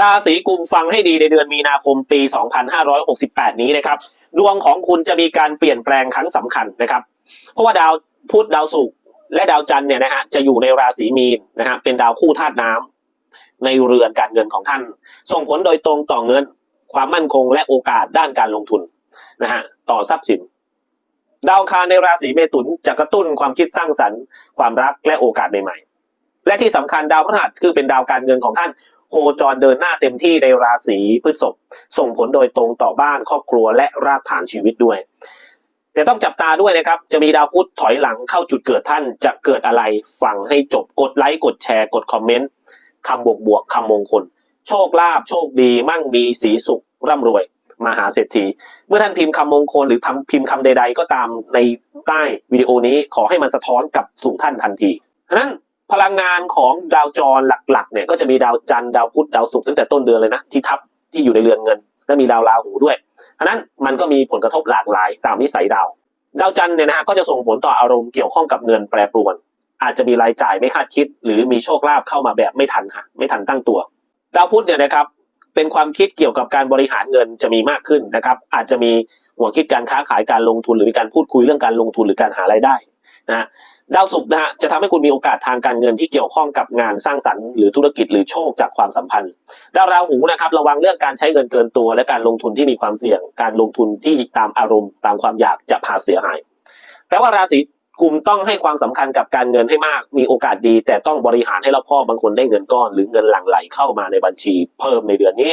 ราศีกุมฟังให้ดีในเดือนมีนาคมปี 2568 นี้นะครับ ดวงของคุณจะมีการเปลี่ยนแปลงครั้งสำคัญนะครับ เพราะว่าดาวพุธดาวศุกร์และดาวจันทร์เนี่ยนะฮะจะอยู่ในราศีมีนนะฮะเป็นดาวคู่ธาตุน้ำในเรือนการเงินของท่าน ส่งผลโดยตรงต่อเงิน ความมั่นคงและโอกาสด้านการลงทุนนะฮะต่อทรัพย์สิน ดาวคารในราศีเมถุนจะกระตุ้นความคิดสร้างสรรค์ ความรักและโอกาสใหม่ๆและที่สำคัญดาวพฤหัสคือเป็นดาวการเงินของท่าน โคจรเดินหน้าเต็มที่ในราศีพฤษภส่งผลโดยตรงต่อบ้านครอบครัวและรากฐานชีวิตด้วย แต่ต้องจับตาด้วยนะครับ จะมีดาวพุธถอยหลังเข้าจุดเกิดท่านจะเกิดอะไรฟังให้จบกดไลค์กดแชร์กดคอมเมนต์คำบวกบวกคำมงคล โชคลาภโชคดี มั่งมีสีสุขร่ำรวยมหาเศรษฐี เมื่อท่านพิมพ์คำมงคลหรือพิมพ์คำใด ๆ ก็ตามในใต้วิดีโอนี้ขอให้มันสะท้อนกลับสู่ท่านทันทีฉะนั้น พลังงานของดาวจรหลักๆ เนี่ยก็จะมีดาวจันทร์ดาวพุธดาวศุกร์ตั้งแต่ต้นเดือนเลยนะที่ทับที่อยู่ในเรือนเงิน และมีดาวราหูด้วยฉะนั้นมันก็มีผลกระทบหลากหลายตามนิสัยดาว ดาวจันทร์เนี่ยนะฮะก็จะส่งผลต่ออารมณ์เกี่ยวข้องกับเงินแปรปรวน อาจจะมีรายจ่ายไม่คาดคิด หรือมีโชคลาภเข้ามาแบบไม่ทันหะไม่ทันตั้งตัว ดาวพุธเนี่ยนะครับเป็นความคิดเกี่ยวกับการบริหารเงินจะมีมากขึ้นนะครับอาจจะมีหัวคิดการค้าขายการลงทุนหรือมีการพูดคุยเรื่องการลงทุนหรือการหารายได้นะ ดาวศุกร์นะฮะจะทำให้คุณมีโอกาสทางการเงินที่เกี่ยวข้องกับงานสร้างสรรค์หรือธุรกิจหรือโชคจากความสัมพันธ์ ดาวราหูนะครับระวังเรื่องการใช้เงินเกินตัว และการลงทุนที่มีความเสี่ยง การลงทุนที่ตามอารมณ์ ตามความอยากจะพาเสียหายแปลว่าราศีกุมต้องให้ความสำคัญกับการเงินให้มาก มีโอกาสดี แต่ต้องบริหารให้รอบคอบบางคนได้เงินก้อน หรือเงินหลั่งไหลเข้ามาในบัญชีเพิ่มในเดือนนี้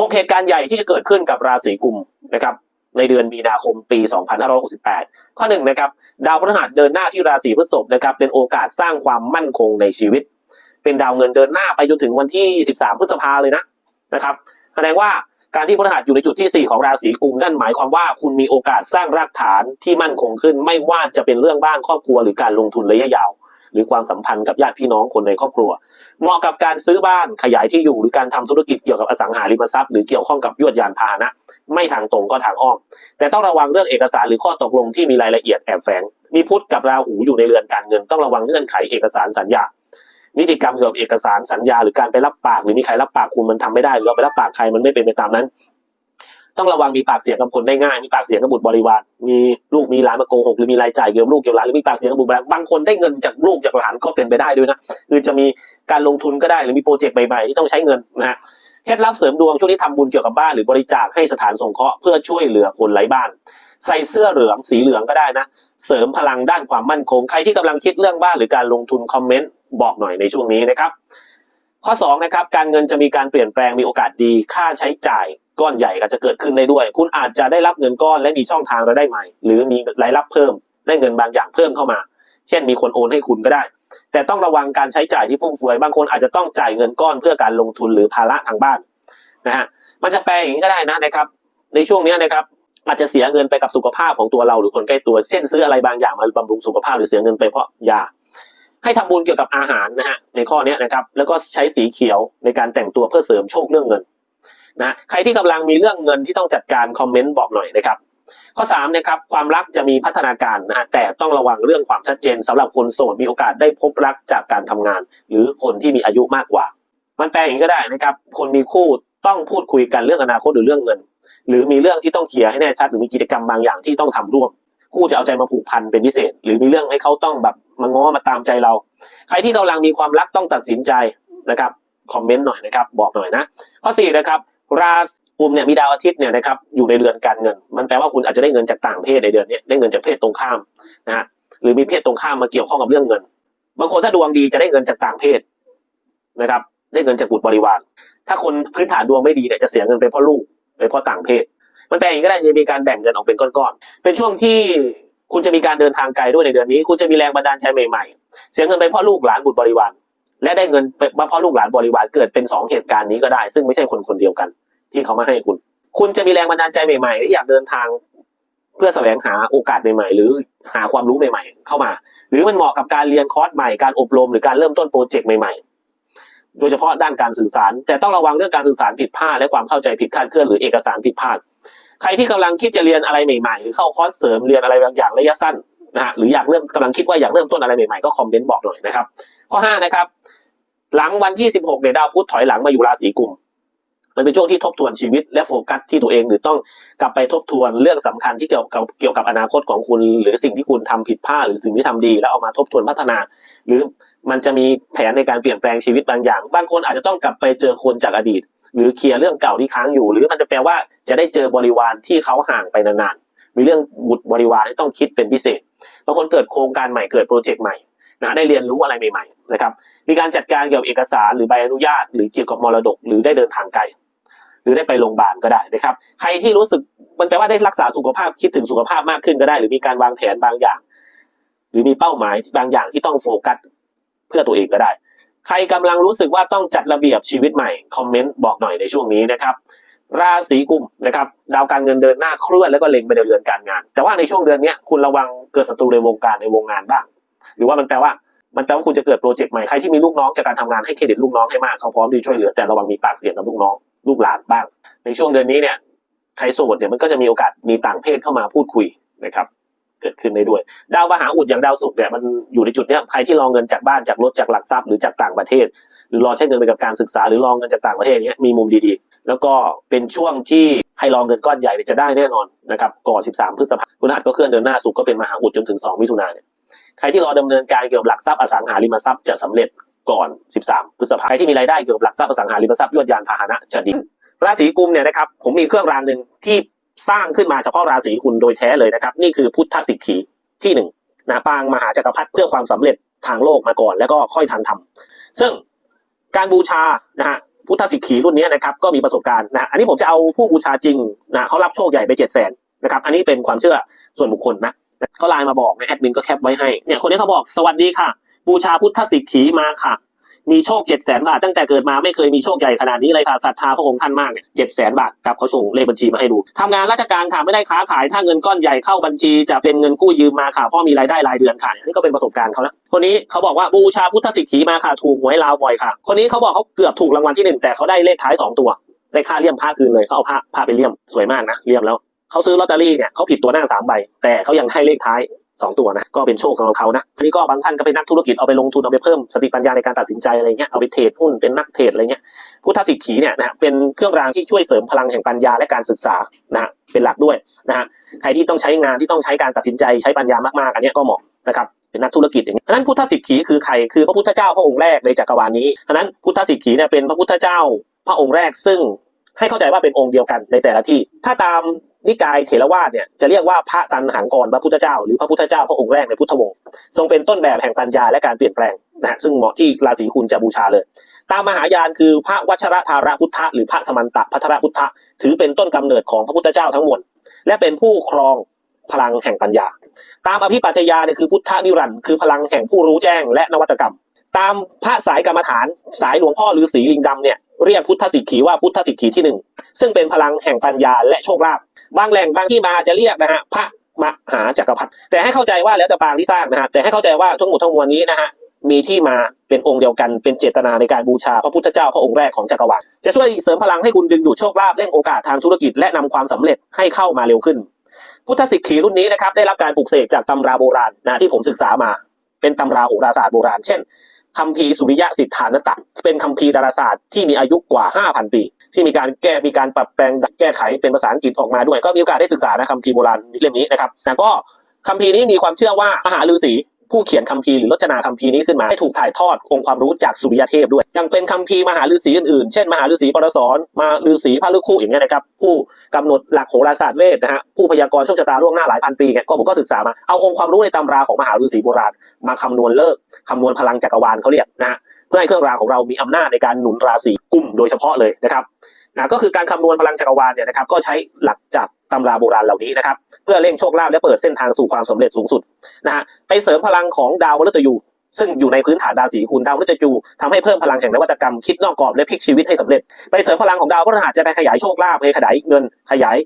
หกเหตุการณ์ใหญ่ที่จะเกิดขึ้นกับราศีกุมนะครับ ในเดือนมีนาคมปี 2568 ข้อหนึ่งนะครับดาวพฤหัสเดินหน้าที่ราศีพฤษภนะครับเป็นโอกาสสร้างความมั่นคงในชีวิต เป็นดาวเงินเดินหน้าไปจนถึงวันที่ 13 พฤษภาเลยนะนะครับแสดงว่าการที่พฤหัสอยู่ในจุดที่ 4 ของราศีกุมนั่นหมายความว่าคุณมีโอกาสสร้างรากฐานที่มั่นคงขึ้น ไม่ว่าจะเป็นเรื่องบ้านครอบครัวหรือการลงทุนระยะยาว หรือความสัมพันธ์กับญาติพี่น้องคนในครอบครัว เหมาะกับการซื้อบ้านขยายที่อยู่หรือการทำธุรกิจเกี่ยวกับอสังหาริมทรัพย์หรือเกี่ยวข้องกับยวดยานพาหนะ ไม่ทางตรงก็ทางอ้อม แต่ต้องระวังเรื่องเอกสารหรือข้อตกลงที่มีรายละเอียดแอบแฝงมีพุทธกับราหูอยู่ในเรือนการเงิน ต้องระวังเงื่อนไขเอกสารสัญญานิติกรรมเกี่ยวกับเอกสารสัญญาหรือการไปรับปากหรือมีใครรับปากคุณมันทำไม่ได้หรือเราไปรับปากใครมันไม่เป็นไปตามนั้น ต้องระวังมีปากเสียงกับคนได้ง่ายมีปากเสียงกับบุตรบริวารมีลูกมีหลานมาโกหกหรือมีรายจ่ายเกี่ยวกับลูกเกี่ยวกับหลานหรือมีปากเสียงกับบุตรบริวารบางคนได้เงินจากลูกจากหลานก็เป็นไปได้ด้วยนะคือจะมีการลงทุนก็ได้หรือมีโปรเจกต์ใหม่ๆที่ต้องใช้เงินนะฮะเคล็ดลับเสริมดวงช่วงนี้ทำบุญเกี่ยวกับบ้านหรือบริจาคให้สถานสงเคราะห์เพื่อช่วยเหลือคนไร้บ้าน ใส่เสื้อเหลืองสีเหลืองก็ได้นะ เสริมพลังด้านความมั่นคง ใครที่กำลังคิดเรื่องบ้านหรือการลงทุนคอมเมนต์บอกหน่อยในช่วงนี้นะครับ ข้อ2นะครับการเงินจะมีการเปลี่ยนแปลงมีโอกาสดีค่าใช้จ่าย ก้อนใหญ่ก็จะเกิดขึ้นได้ด้วย คุณอาจจะได้รับเงินก้อนและมีช่องทางรายได้ใหม่ หรือมีรายรับเพิ่มได้เงินบางอย่างเพิ่มเข้ามา เช่นมีคนโอนให้คุณก็ได้ แต่ต้องระวังการใช้จ่ายที่ฟุ่มเฟือยบางคนอาจจะต้องจ่ายเงินก้อนเพื่อการลงทุนหรือภาระทางบ้านนะฮะมันจะแปลอย่างนี้ก็ได้นะนะครับ ในช่วงนี้นะครับอาจจะเสียเงินไปกับสุขภาพของตัวเราหรือคนใกล้ตัว เช่นซื้ออะไรบางอย่างมาบำรุงสุขภาพหรือเสียเงินไปเพราะยา ให้ทำบุญเกี่ยวกับอาหารนะฮะในข้อนี้นะครับแล้วก็ใช้สีเขียวในการแต่งตัวเพื่อเสริมโชคเรื่องเงิน นะใครที่กำลังมีเรื่องเงินที่ต้องจัดการคอมเมนต์บอกหน่อยนะครับ ข้อ3นะครับความรักจะมีพัฒนาการนะฮะแต่ต้องระวังเรื่องความชัดเจนสำหรับคนโสดมีโอกาสได้พบรักจากการทำงาน หรือคนที่มีอายุมากกว่า มันแปลอย่างนี้ก็ได้นะครับ คนมีคู่ต้องพูดคุยกันเรื่องอนาคตหรือเรื่องเงิน หรือมีเรื่องที่ต้องเคลียร์ให้แน่ชัดหรือมีกิจกรรมบางอย่างที่ต้องทำร่วม คู่จะเอาใจมาผูกพันเป็นพิเศษ หรือมีเรื่องให้เขาต้องแบบมาง้อมาตามใจเรา ใครที่กำลังมีความรักต้องตัดสินใจนะครับคอมเมนต์หน่อยนะครับ บอกหน่อยนะ ข้อสี่นะครับ ราศีกุมเนี่ยมีดาวอาทิตย์เนี่ยนะครับอยู่ในเรือนการเงิน มันแปลว่าคุณอาจจะได้เงินจากต่างเพศในเดือนนี้ได้เงินจากเพศตรงข้ามนะฮะหรือมีเพศตรงข้ามมาเกี่ยวข้องกับเรื่องเงิน บางคนถ้าดวงดีจะได้เงินจากต่างเพศนะครับ ได้เงินจากบุตรบริวาร ถ้าคนพื้นฐานดวงไม่ดีเนี่ยจะเสียเงินไปเพราะลูกไปเพราะต่างเพศ มันแปลอย่างนี้ก็ได้จะมีการแบ่งเงินออกเป็นก้อนๆเป็นช่วงที่คุณจะมีการเดินทางไกลด้วยในเดือนนี้ คุณจะมีแรงบันดาลใจใหม่ๆ เสียเงินไปเพราะลูกหลานบุตรบริวารและได้เงินไปเพราะลูกหลานบริวารเกิดเป็นสองเหตุการณ์นี้ก็ได้ ซึ่งไม่ใช่คนคนเดียวกัน ที่เขามาให้คุณ คุณจะมีแรงบันดาลใจใหม่ๆที่ออยากเดินทาง เพื่อแสวงหาโอกาสใหม่ๆ หรือหาความรู้ใหม่ ๆ เข้ามา หรือมันเหมาะกับการเรียนคอร์สใหม่การอบรมหรือการเริ่มต้นโปรเจกต์ใหม่ๆ โดยเฉพาะด้านการสื่อสาร แต่ต้องระวังเรื่องการสื่อสารผิดพลาดและความเข้าใจผิดคาดเคลื่อนหรือเอกสารผิดพลาดใครที่กำลังคิดจะเรียนอะไรใหม่ๆ หรือเข้าคอร์สเสริมเรียนอะไรบางอย่างระยะสั้นนะฮะหรืออยากเริ่มกำลังคิดว่าอยากเริ่มต้นอะไรใหม่ๆก็คอมเมนต์บอกหน่อยนะครับ ข้อห้านะครับ หลังวันที่ 16เนี่ยดาวพุธถอยหลังมาอยู่ราศีกุม มันเป็นช่วงที่ทบทวนชีวิตและโฟกัสที่ตัวเองหรือต้องกลับไปทบทวนเรื่องสำคัญที่เกี่ยวกับเกี่ยวกับอนาคตของคุณ หรือสิ่งที่คุณทำผิดพลาดหรือสิ่งที่ทำดี แล้วเอามาทบทวนพัฒนา หรือมันจะมีแผนในการเปลี่ยนแปลงชีวิตบางอย่าง บางคนอาจจะต้องกลับไปเจอคนจากอดีต หรือเคลียร์เรื่องเก่าที่ค้างอยู่ หรือมันจะแปลว่าจะได้เจอบริวารที่เขาห่างไปนานๆมีเรื่องบุตรบริวารที่ต้องคิดเป็นพิเศษบางคนเกิดโครงการใหม่เกิดโปรเจกต์ใหม่นะได้เรียนรู้อะไรใหม่ๆนะครับมีการจัดการเกี่ยวกับเอกสารหรือใบอนุญาต หรือเกี่ยวกับมรดก หรือได้เดินทางไกล หรือได้ไปโรงพยาบาลก็ได้นะครับ ใครที่รู้สึกมันแปลว่าได้รักษาสุขภาพคิดถึงสุขภาพมากขึ้นก็ได้ หรือมีการวางแผนบางอย่าง หรือมีเป้าหมายบางอย่างที่ต้องโฟกัสเพื่อตัวเองก็ได้ ใครกำลังรู้สึกว่าต้องจัดระเบียบชีวิตใหม่คอมเมนต์บอกหน่อยในช่วงนี้นะครับราศีกุมนะครับดาวการเงินเดินหน้าเคลื่อนแล้วก็เล็งไปในเรือนการงาน แต่ว่าในช่วงเดือนนี้คุณระวังเกิดศัตรูในวงการในวงงานบ้าง หรือว่ามันแปลว่ามันแปลว่าคุณจะเกิดโปรเจกต์ใหม่ใครที่มีลูกน้องจากการทำงานให้เครดิตลูกน้องให้มากเขาพร้อมที่ช่วยเหลือแต่ระวังมีปากเสียงกับลูกน้อง ลูกหลานบ้าง ในช่วงเดือนนี้เนี่ยใครโสดเนี่ยมันก็จะมีโอกาสมีต่างเพศเข้ามาพูดคุยนะครับเกิดขึ้นได้ด้วย ดาวมหาอุดอย่างดาวศุกร์เนี่ยมันอยู่ในจุดเนี้ยใครที่รองเงินจากบ้านจากรถจากหลักทรัพย์หรือจากต่างประเทศ หรือรอใช้เงินไปกับการศึกษาหรือรองเงินจากต่างประเทศเนี้ยมีมุมดีๆ แล้วก็เป็นช่วงที่ให้รองเงินก้อนใหญ่จะได้แน่นอนนะครับก่อน 13 พฤษภาคมคุณหัสก็เคลื่อนเดินหน้าศุกร์ก็เป็นมหาอุดจนถึง 2 มิถุนายนเนี่ยใครที่รอดำเนินการเกี่ยวกับหลักทรัพย์อสังหาริมทรัพย์จะสำเร็จ ก่อน 13 พฤษภาคมใครที่มีรายได้เกี่ยวกับหลักทรัพย์อสังหาริมทรัพย์ยวดยานพาหนะจะดีราศีกุมเนี่ยนะครับผมมีเครื่องรางหนึ่งที่สร้างขึ้นมาเฉพาะราศีคุณโดยแท้เลยนะครับ นี่คือพุทธสิกขีที่หนึ่งนะปางมหาจักรพรรดิเพื่อความสำเร็จทางโลกมาก่อน แล้วก็ค่อยทันทำซึ่งการบูชานะฮะพุทธสิกขีรุ่นนี้นะครับก็มีประสบการณ์นะอันนี้ผมจะเอาผู้บูชาจริงนะเขารับโชคใหญ่ไปเจ็ดแสนนะครับอันนี้เป็นความเชื่อส่วนบุคคลนะเขาไลน์มาบอกนะแอดมินก็แคปไว้ให้เนี่ยคนนี้เขาบอกสวัสดีค่ะ บูชาพุทธสิกขีมาค่ะ มีโชคเจ็ดแสนบาท ตั้งแต่เกิดมาไม่เคยมีโชคใหญ่ขนาดนี้เลยค่ะศรัทธาพระองค์ท่านมากเนี่ยเจ็ดแสนบาทครับเขาส่งเลขบัญชีมาให้ดูทำงานราชการค่ะไม่ได้ค้าขายถ้าเงินก้อนใหญ่เข้าบัญชีจะเป็นเงินกู้ยืมมาค่ะพราะมีรายได้รายเดือนค่ะนี่ก็เป็นประสบการณ์เขานะคนนี้เขาบอกว่าบูชาพุทธสิกขีมาค่ะ ถูกหวยลาวบ่อยค่ะ คนนี้เขาบอกเขาเกือบถูกรางวัลที่หนึ่งแต่เขาได้เลขท้ายสองตัวได้ค่าเลี่ยมผ้าคืนเลยเขาเอาผ้าผ้าไปเลี่ยมสวยมากนะเลี่ยมแล้วเขาซื้อลอตเตอรี่เนี่ยเขาผิดตัวหน้าสามใบแต่เขายังให้เลขท้าย สองตัวนะก็เป็นโชคของเขานะอันนี้ก็บางท่านก็เป็นนักธุรกิจเอาไปลงทุนเอาไปเพิ่มสติปัญญาในการตัดสินใจอะไรเงี้ยเอาไปเทรดหุ้นเป็นนักเทรดอะไรเงี้ยพุทธสิกขีเนี่ยนะเป็นเครื่องรางที่ช่วยเสริมพลังแห่งปัญญาและการศึกษานะฮะเป็นหลักด้วยนะฮะใครที่ต้องใช้งานที่ต้องใช้การตัดสินใจใช้ปัญญามากๆอันนี้ก็เหมาะนะครับเป็นนักธุรกิจอย่างนี้นั้นพุทธสิกขีคือใครคือพระพุทธเจ้าพระองค์แรกในจักรวาลนี้ฉะนั้นพุทธสิกขีเนี่ยเป็นพระพุทธเจ้าพระองค์แรกซึ่งให้เข้าใจว่าเป็นองค์เดียวกันในแต่ละที่ ถ้าตาม นิกายเถรวาทเนี่ยจะเรียกว่าพระตันหังกรพระพุทธเจ้าหรือพระพุทธเจ้าพระองค์แรกในพุทธวงศ์ทรงเป็นต้นแบบแห่งปัญญาและการเปลี่ยนแปลงนะฮะซึ่งเหมาะที่ราศีคุณจะบูชาเลย ตามมหายานคือพระวัชรธาระพุทธะหรือพระสมันตะพัทรพุทธะถือเป็นต้นกำเนิดของพระพุทธเจ้าทั้งหมดและเป็นผู้ครองพลังแห่งปัญญา ตามอภิปัชญาเนี่ยคือพุทธนิรันด์คือพลังแห่งผู้รู้แจ้งและนวัตกรรม ตามพระสายกรรมฐาน สายหลวงพ่อฤาษีลิงดำเนี่ยเรียกพุทธสิกขีว่าพุทธสิกขีที่หนึ่งซึ่งเป็นพลังแห่งปัญญาและโชคลาภ บางแหล่งบางที่มาจะเรียกนะฮะพระมหาจักรพรรดิแต่ให้เข้าใจว่าแล้วแต่ปางที่สร้างนะฮะแต่ให้เข้าใจว่าทั้งหมดทั้งมวลนี้นะฮะมีที่มาเป็นองค์เดียวกันเป็นเจตนาในการบูชาพระพุทธเจ้าพระองค์แรกของจักรวาลจะช่วยเสริมพลังให้คุณดึงดูดโชคลาภเร่งโอกาสทางธุรกิจและนำความสำเร็จให้เข้ามาเร็วขึ้น พุทธสิกขีรุ่นนี้นะครับได้รับการปลูกเสกจากตำราโบราณนะที่ผมศึกษามา เป็นตำราโหราศาสตร์โบราณ เช่นคัมภีร์สุริยะสิทธานตะเป็นคัมภีร์ดาราศาสตร์ที่มีอายุกว่า 5,000 ปี ที่มีการแก้มีการปรับแปลงแก้ไขเป็นภาษาอังกฤษออกมาด้วย ก็มีโอกาสได้ศึกษานะคัมภีร์โบราณเล่มนี้นะครับนะก็คัมภีร์นี้มีความเชื่อว่ามหาฤาษีผู้เขียนคัมภีร์หรือรจนาคัมภีร์นี้ขึ้นมาให้ถูกถ่ายทอดองค์ความรู้จากสุริยเทพด้วยยังเป็นคัมภีร์มหาฤาษีอื่นๆ เช่น มหาฤาษีปรสรมาฤาษีพระฤกษุอย่างเงี้ยนะครับผู้กำหนดหลักโหราศาสตร์เวทนะฮะผู้พยากรณ์โชคชะตาล่วงหน้าหลายพันปีเนี่ยก็ผมก็ศึกษามาเอาองค์ความรู้ในตำราของมหาฤาษีโบราณมาคำนวณเลิกคำนวณพลังจักรวาลเขาเรียกนะฮะเพื่อให้เครื่องรางของเรามีอำนาจในการหนุนราศี กุมโดยเฉพาะเลยนะครับนะก็คือการคำนวณพลังจักรวาลเนี่ยนะครับก็ใช้หลักจากตำราโบราณเหล่านี้นะครับเพื่อเร่งโชคลาภและเปิดเส้นทางสู่ความสำเร็จสูงสุดนะฮะไปเสริมพลังของดาวมฤตยูซึ่งอยู่ในพื้นฐานราศีคุณดาวมฤตยูทำให้เพิ่มพลังแห่งนวัตกรรมคิดนอกกรอบและพลิกชีวิตให้สำเร็จ ไปเสริมพลังของดาวพฤหัสจะไปขยายโชคลาภไปขยายเงินขยาย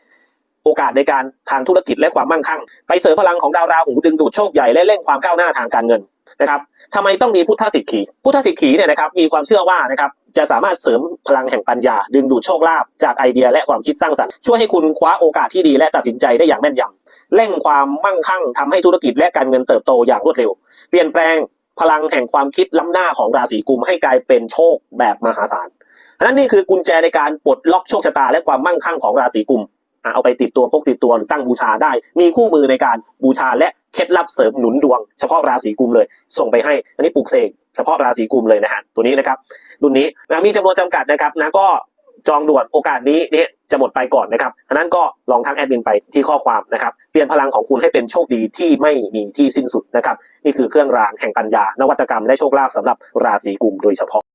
โอกาสในการทางธุรกิจและความมั่งคั่ง ไปเสริมพลังของดาวราหูดึงดูดโชคใหญ่และเร่งความก้าวหน้าทางการเงินนะครับทำไมต้องมีพุทธสิกขี พุทธสิกขีเนี่ยนะครับมีความเชื่อว่านะครับ จะสามารถเสริมพลังแห่งปัญญา ดึงดูดโชคลาภจากไอเดียและความคิดสร้างสรรค์ช่วยให้คุณคว้าโอกาสที่ดีและตัดสินใจได้อย่างแม่นยำเร่งความมั่งคั่งทำให้ธุรกิจและการเงินเติบโตอย่างรวดเร็ว เปลี่ยนแปลงพลังแห่งความคิดล้ำหน้าของราศีกุมให้กลายเป็นโชคแบบมหาศาลน,นั่นนี่คือกุญแจในการปลดล็อกโชคชะตาและความมั่งคั่งของราศีกุม เอาไปติดตัวพกติดตัวหรือตั้งบูชาได้ มีคู่มือในการบูชาและเคล็ดลับเสริมหนุนดวง เฉพาะราศีกุมเลย ส่งไปให้อันนี้ปลุกเสกเฉพาะราศีกุมเลยนะฮะตัวนี้นะครับรุ่นนี้นะมีจำนวนจำกัดนะครับนะก็จองด่วนโอกาสนี้นี่จะหมดไปก่อนนะครับอันนั้นก็ลองทักแอดมินไปที่ข้อความนะครับ เปลี่ยนพลังของคุณให้เป็นโชคดีที่ไม่มีที่สิ้นสุดนะครับ นี่คือเครื่องรางแห่งปัญญานวัตกรรมและโชคลาภสำหรับราศีกุมโดยเฉพาะ